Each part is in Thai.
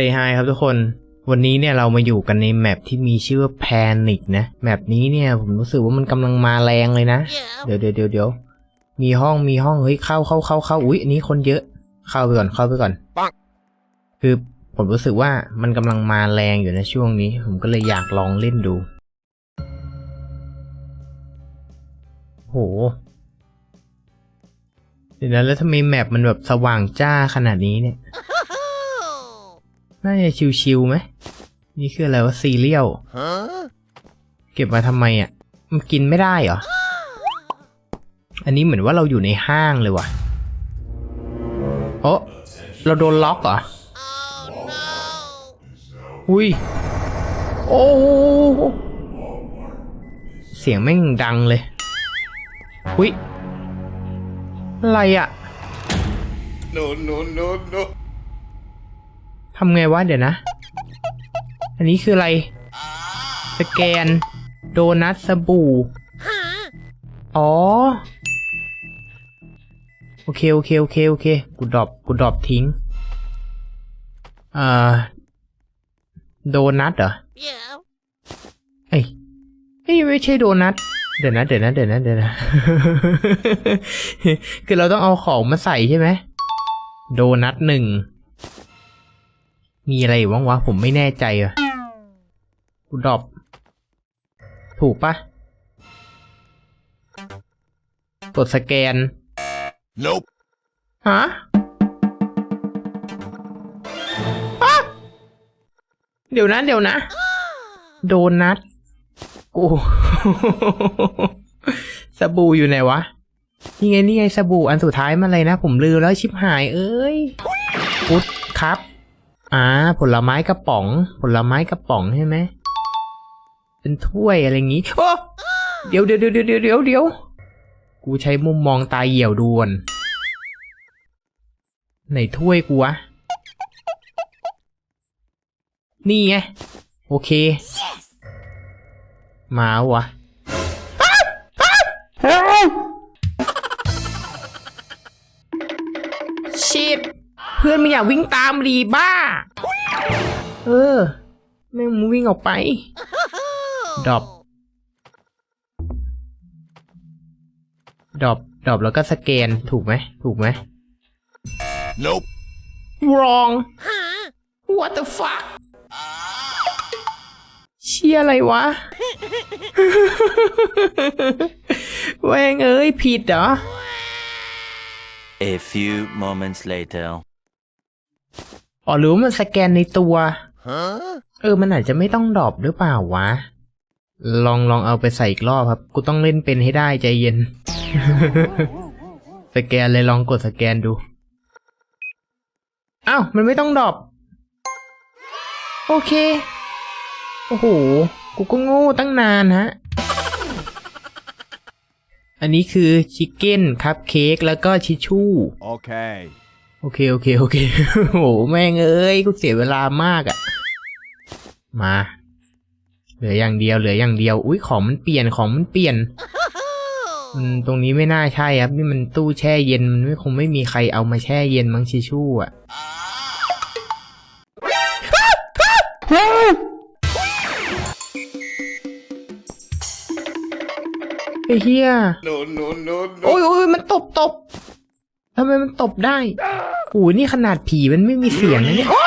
เซฮายครับทุกคน วันนี้เนี่ยเรามาอยู่กันในแมปที่มีชื่อว่า Panic นะ แมปนี้เนี่ยผมรู้สึกว่ามันกำลังมาแรงเลยนะ เดี๋ยวเดี๋ยวเดี๋ยวเดี๋ยวมีห้องมีห้องเฮ้ยเข้าเข้าเข้าเข้าอุ๊ยอันนี้คนเยอะ เข้าไปก่อนเข้าไปก่อนปังคือผมรู้สึกว่ามันกำลังมาแรงอยู่ในช่วงนี้ ผมก็เลยอยากลองเล่นดู โหเดี๋ยวนะแล้วทำไมแมปมันแบบสว่างจ้าขนาดนี้เนี่ย น่าจะชิวๆไหม นี่คืออะไรวะซีเรียล Huh? เก็บมาทำไมอะ มันกินไม่ได้เหรอ อันนี้เหมือนว่าเราอยู่ในห้างเลยว่ะโอ้เราโดนล็อกเหรอ อุ้ย โอ้เสียงแม่งดังเลย อุ้ย อะไรอะ No, no, no, no. ทำไงวะเดี๋ยวนะ อันนี้คืออะไร สแกน โดนัทสบู่ อ๋อ โอเค โอเค โอเค โอเค กูดรอปกูดรอปทิ้งอ่าโดนัทเหรอ Yeah. เอ้ยเอ้ยไม่ใช่โดนัทเดี๋ยวนะ เดี๋ยวนะ เดี๋ยวนะ เดี๋ยวนะ คือเราต้องเอาของมาใส่ใช่ไหม โดนัทหนึ่ง มีอะไรอยู่บ้างวะ ผมไม่แน่ใจอะกูดรอปถูกปะกดสแกน Nope. ฮะอ๊ะเดี๋ยวนะเดี๋ยวนะ โดนัทกูสบู่อยู่ไหนวะ นี่ไงนี่ไงสบู่อันสุดท้ายมันอะไรนะ ผมลืมแล้วชิบหายเอ้ยพุดครับ อ่าผลไม้กระป๋อง ผลไม้กระป๋องใช่ไหมเป็นถ้วยอะไรอย่างงี้โอ้เดี๋ยวเดี๋ยวเดี๋ยวเดี๋ยวเดี๋ยวเดี๋ยวกูใช้มุมมองตาเหี่ยวดวนไหนถ้วยกูวะนี่ไงโอเค มาวะ เพื่อนไม่อยากวิ่งตามดีบ้า เออ แม่งมึงวิ่งออกไป ดรอปดรอปดรอปแล้วก็สแกนถูกไหม ถูกไหม Nope. wrong what the fuck เชี่ยอะไรวะ แวงเอ้ยผิดเหรอ A few moments later. อ๋อหรือว่ามันสแกนในตัว Huh? เออ มันอาจจะไม่ต้องดรอปหรือเปล่าวะ ลองลองเอาไปใส่อีกรอบครับ กูต้องเล่นเป็นให้ได้ใจเย็น สแกนเลยลองกดสแกนดู อ้าว มันไม่ต้องดรอป โอเค โอ้โห กูก็โง่ตั้งนานฮะ อันนี้คือชิคเก้นคัพเค้กแล้วก็ชิชชู่ Okay. โอเค โอเค โอเค โอ้โห แม่งเอ้ย กูเสียเวลามากอะ่ะ มา เหลืออย่างเดียว เหลืออย่างเดียว อุ้ยของมันเปลี่ยน ของมันเปลี่ยนอืมตรงนี้ไม่น่าใช่ครับ นี่มันตู้แช่เย็น มันไม่คงไม่มีใครเอามาแช่เย็นมั้งชิชชู่อะไอ้เฮีย No, no, no, โอ้ no. ยโอ้ยมันตบตบ ทำไมมันตบได้โอ้ยนี่ขนาดผีมันไม่มีเสียงนะเนี่ยโอ้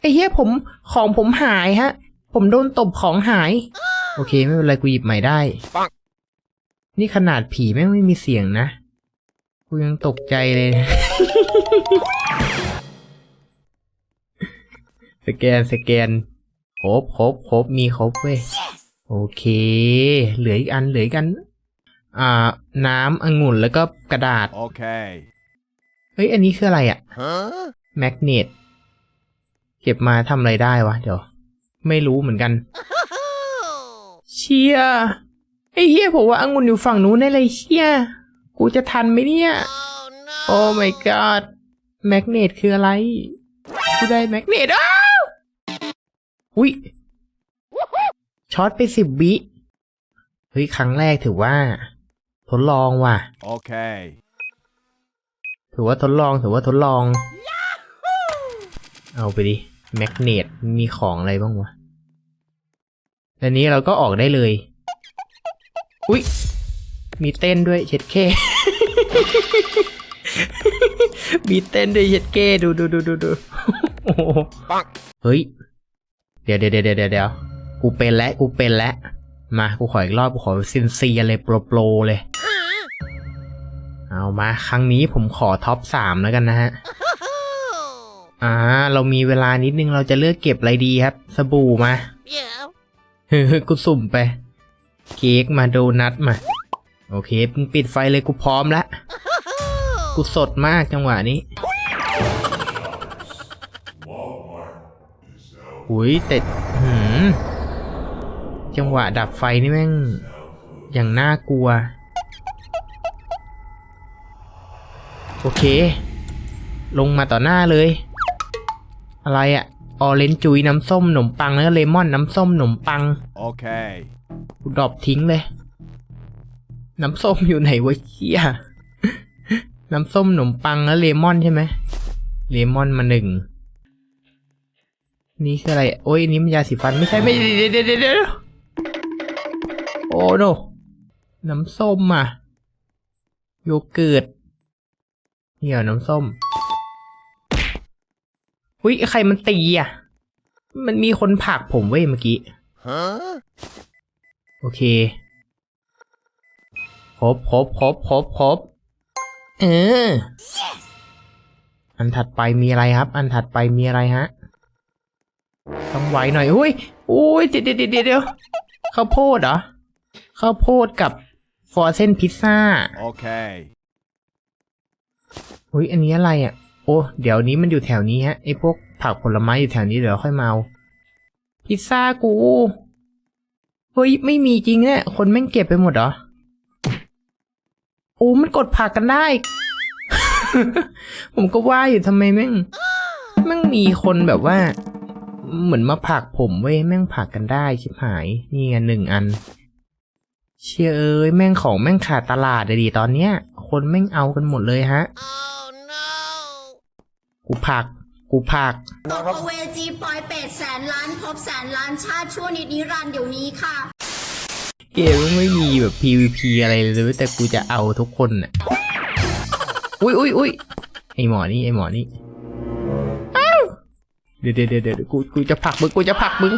ไอ้เหี้ยผมของผมหายฮะ ผมโดนตบของหาย โอเค ไม่เป็นไรกูหยิบใหม่ได้ปังนี่ขนาดผีแม่งไม่มีเสียงนะ กูยังตกใจเลย สแกนสแกนครบครบครบมีครบเว้ย โอเค เหลืออีกอันเหลืออีกอัน อ่า น้ำองุ่นแล้วก็กระดาษ Okay. เฮ้ย อันนี้คืออะไรอะ Huh? แมกเนตเก็บมาทำอะไรได้วะ เดี๋ยว ไม่รู้เหมือนกัน เชียไอ้เฮียผมว่าองุ่นอยู่ฝั่งนู้นได้เลยเชียกูจะทันไหมเนี่ย Oh no. โอ้ my god แมกเนตคืออะไร กูได้แมกเนตอ้าวอุ้ยช็อตไปสิบวิเฮ้ย ครั้งแรกถือว่า ทดลองว่ะ Okay. ถือว่าทดลอง ถือว่าทดลอง เอาไปดิ แมกเนต มีของอะไรบ้างวะ อันนี้เราก็ออกได้เลย อุ๊ย มีเต้นด้วยเช็ดเค มีเต้นด้วยเช็ดเคดูดูดูดูดูโอ้โหปังเฮ้ยเดี๋ยวเดี๋ยวเดี๋ยวเดี๋ยวเดี๋ยวกูเป็นแล้ว กูเป็นแล้ว มา กูขออีกรอบ กูขอซินเซียเลยโปรโปรเลย เอามาครั้งนี้ผมขอท็อปสามแล้วกันนะฮะอ่า เรามีเวลานิดนึงเราจะเลือกเก็บอะไรดีครับ สบู่มาเฮ้ยกูสุ่มไป เค้กมาโดนัทมา โอเคมึงปิดไฟเลยกูพร้อมละกูสดมากจังหวะนี้หุยแต่หืมจังหวะดับไฟนี่แม่ง อย่างน่ากลัว โอเค ลงมาต่อหน้าเลย อะไรอะออเรนจ์จุยน้ำส้มขนมปังแล้วก็เลมอนน้ำส้มขนมปัง Okay. กูดรอปทิ้งเลย น้ำส้มอยู่ไหนวะเฮียน้ำส้มขนมปังแล้วเลมอนใช่ไหมเลมอนมาหนึ่ง นี่คืออะไร โอ้ยอันนี้มันยาสีฟันไม่ใช่ไม่เดี๋ยวเดี๋ยวเดี๋ยวเดี๋ยวโอ้โนน้ำส้มอะ โยเกิร์ต เหี่ยวน้ำส้มอุ้ยใครมันตีอะ มันมีคนผลักผมเว้ยเมื่อกี้โอเค ครบครบครบครบครบเออ อันถัดไปมีอะไรครับ อันถัดไปมีอะไรฮะ ต้องไวหน่อยอุ้ยอุ้ยเดี๋ยวเดี๋ยวเดี๋ยวข้าวโพดเหรอ ข้าวโพดกับฟอร์เซนพิซซ่า Okay. อุุ้้ยอันนี้อะไรอะ โอ้เดี๋ยวนี้มันอยู่แถวนี้ฮะไอ้พวกผักผลไม้อยู่แถวนี้เดี๋ยวค่อยมาเอาพิซซ่ากูเฮ้ยไม่มีจริงเนี่ยคนแม่งเก็บไปหมดเหรอโอ้มันกดผักกันได้ ผมก็ว่าอยู่ทำไมแม่งแม่งมีคนแบบว่า เหมือนมาผักผมเว้ยแม่งผักกันได้ชิบหาย นี่ไงหนึ่งอัน เชื่อเอ้ยแม่งของแม่งขาดตลาดเลยดิตอนเนี้ย คนแม่งเอากันหมดเลยฮะ Oh กูผลักกูผลักตกอเวจีปล่อยเป็ดแสนล้านพบแสนล้านชาติชั่วนิดนิรันดร์เดี๋ยวนี้ค่ะ เกมมันไม่มีแบบ PVP อะไรเลยเว้ยแต่กูจะเอาทุกคนน่ะ อุ้ยอุ้ยอุ้ยไอหมอนี่ไอหมอนี่อ้าวเดี๋ยวเดี๋ยวเดี๋ยวเดี๋ยวกูกูจะผลักมึงกูจะผลักมึง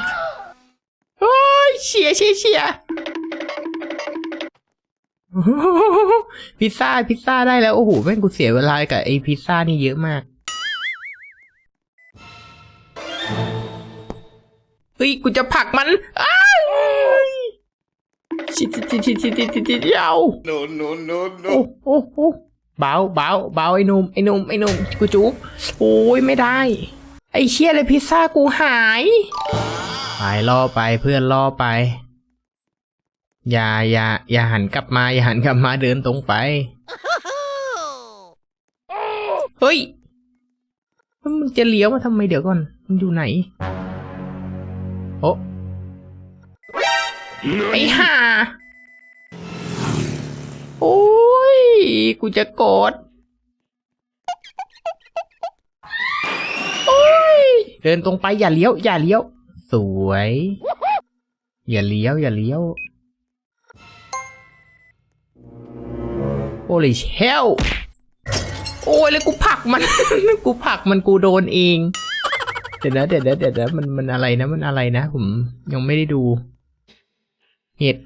โอ้ยเชียร์เชียร์เชียร์พิซซ่าพิซซ่าได้แล้ว โอ้โหแม่งกูเสียเวลากับไอพิซซ่านี่เยอะมาก เฮ้ยกูจะผลักมันอ้าวชิดชิดชิดชิดชิดชิดชิดชิดยาว No, no, no, โอ้ no. โอ้โอ้เบาเบาเบาไอ้หนุ่มไอ้หนุ่มไอ้หนุ่มกูจุกโอ้ยไม่ได้ ไอ้เชี่ยเลยพิซซ่ากูหายไปล่อไปเพื่อนล่อไป อย่าอย่าอย่าหันกลับมา อย่าหันกลับมาเดินตรงไป เฮ้ยแล้วมึงจะเลี้ยวมาทำไมเดี๋ยวก่อน มันอยู่ไหน โอ้ไอ้ห่าโอ้ย กูจะโกรธโอ้ย เดินตรงไปอย่าเลี้ยว อย่าเลี้ยว สวย อย่าเลี้ยว อย่าเลี้ยว โอ้ยเฮลโอ้ย แล้วกูผลักมัน กูผลักมันกูโดนเอง เดี๋ยวนะเดี๋ยวนะเดี๋ยวนะมันมันอะไรนะมันอะไรนะ ผมยังไม่ได้ดู เห็ด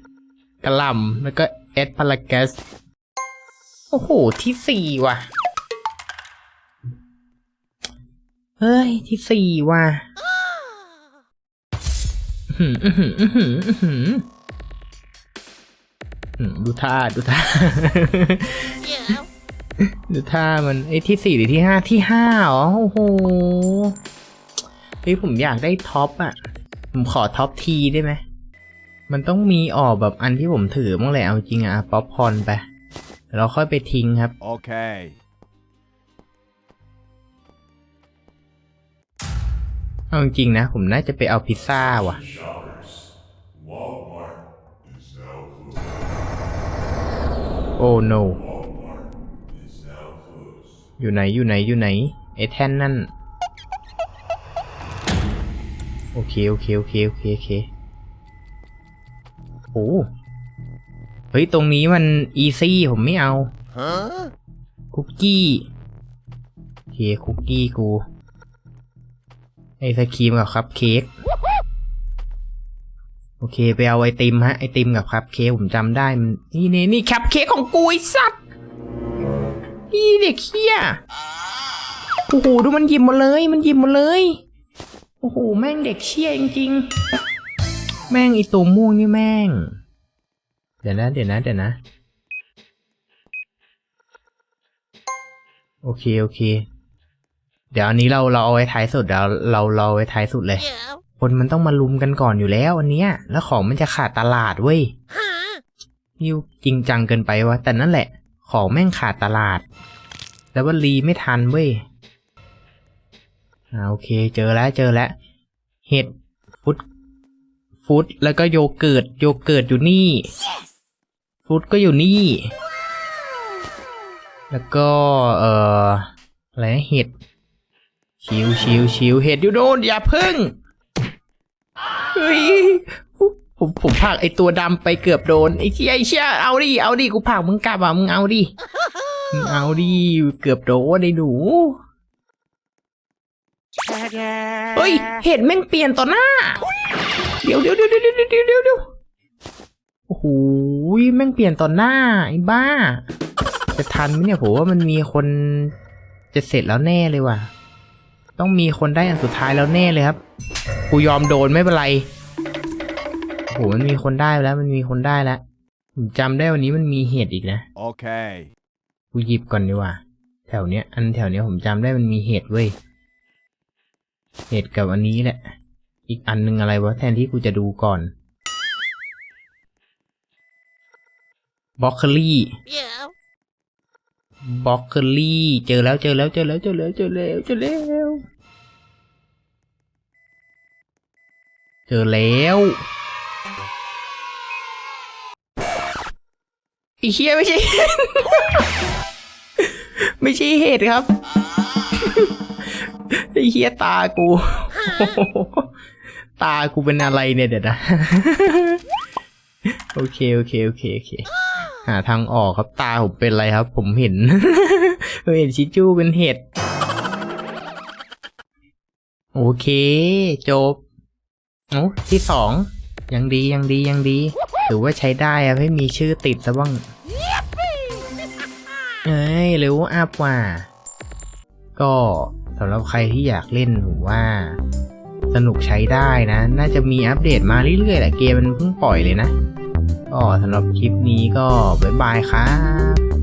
กระหล่ำแล้วก็แอดพารากัสโอ้โห ที่สี่ว่ะ เฮ้ย ที่สี่ว่ะอื้อหืออื้อหืออื้อหืออื้อหืออืมดูท่า ดูท่า ดูท่ามันไอ้ยที่สี่หรือที่ห้าที่ห้าเหรอโอ้โห เฮ้ยผมอยากได้ท็อปอะผมขอท็อปทีได้ไหม มันต้องมีออกแบบอันที่ผมถือบ้างแหละเอาจริงอะป๊อปคอร์นไปเดี๋ยวเราค่อยไปทิ้งครับ Okay. เอาจริงๆนะ ผมน่าจะไปเอาพิซซ่าว่ะ โอ้ no อยู่ไหนอยู่ไหนอยู่ไหนไอ้แท่นนั่น โอเค โอเค โอเค โอเค โอเค โอ้เฮ้ย ตรงนี้มันอีซี่ผมไม่เอา คุกกี้ โอเค คุกกี้กู ไอศครีมกับคัพเค้ก โอเค ไปเอาไอติมฮะ ไอติมกับคัพเค้กผมจำได้มันนี่นี่นี่คัพเค้กของกูไอสัตว์นี่เด็กเขี้ยโอ้โห ดูมันหยิบหมดเลย มันหยิบหมดเลย โอ้โห แม่งเด็กเชี่ยจริงๆ แม่งไอตัวม่วงนี่แม่ง เดี๋ยวนะ เดี๋ยวนะ เดี๋ยวนะ โอเค โอเค เดี๋ยวอันนี้เราเราเอาไว้ท้ายสุดเดี๋ยวเราเราเอาไว้ท้ายสุดเลย คนมันต้องมาลุมกันก่อนอยู่แล้วอันเนี้ย แล้วของมันจะขาดตลาดเว้ยนิวจริงจังเกินไปวะ แต่นั่นแหละ ของแม่งขาดตลาด แล้วว่ารีไม่ทันเว้ย อ่าโอเคเจอแล้วเจอแล้วเห็ดฟุตฟุตแล้วก็โยเกิร์ตโยเกิร์ตอยู่นี่ ฟุตก็อยู่นี่ แล้วก็เอ่ออะไรเห็ดชิวชิวชิวเห็ดอยู่โน่นอย่าพึ่งเฮ้ยผมผมผลักไอตัวดำไปเกือบโดนไอ้เชี่ยไอ้เชี่ยเอาดิเอาดิกูผลักมึงกลับอะมึงเอาดิมึงเอาดิเกือบโดนไอ้หนู เฮ้ย เห็ดแม่งเปลี่ยนต่อหน้า เดี๋ยวเดี๋ยวเดี๋ยวเดี๋ยวเดี๋ยวเดี๋ยวเดี๋ยวโอ้โหแม่งเปลี่ยนต่อหน้าไอ้บ้า จะทันไหมเนี่ยผมว่ามันมีคนจะเสร็จแล้วแน่เลยว่ะ ต้องมีคนได้อันสุดท้ายแล้วแน่เลยครับ กูยอมโดนไม่เป็นไรโอ้โหมันมีคนได้แล้วมันมีคนได้แล้วผมจำได้วันนี้มันมีเหตุอีกนะ โอเค กูหยิบก่อนดีกว่า แถวเนี้ย อันแถวเนี้ยผมจำได้มันมีเหตุเว้ย เหตุกับอันนี้แหละ อีกอันหนึงอะไรวะแทนที่กูจะดูก่อนบล็อกเคอรี่บล็อกเคอรี่เจอแล้วเจอแล้วเจอแล้วเจอแล้วเจอแล้วเจอแล้วเจอแล้วไอ้เชี่ยไม่ใช่ ไม่ใช่เหตุครับ ไอ้เฮียตากูตากูเป็นอะไรเนี่ยเดี๋ยวนะโอเคโอเคโอเคโอเคหาทางออกครับตาผมเป็นอะไรครับ ผมเห็นผมเห็นชิจูเป็นเห็ดโอเค จบโอ้ที่สองยังดียังดียังดีถือว่าใช้ได้อะให้มีชื่อติดซะบ้างเอ้ยเร็วอัพว่ะก็สำหรับใครที่อยากเล่นผมว่า สนุกใช้ได้นะ น่าจะมีอัปเดตมาเรื่อยๆแหละเกมมันเพิ่งปล่อยเลยนะก็สำหรับคลิปนี้ก็บ๊ายบายครับ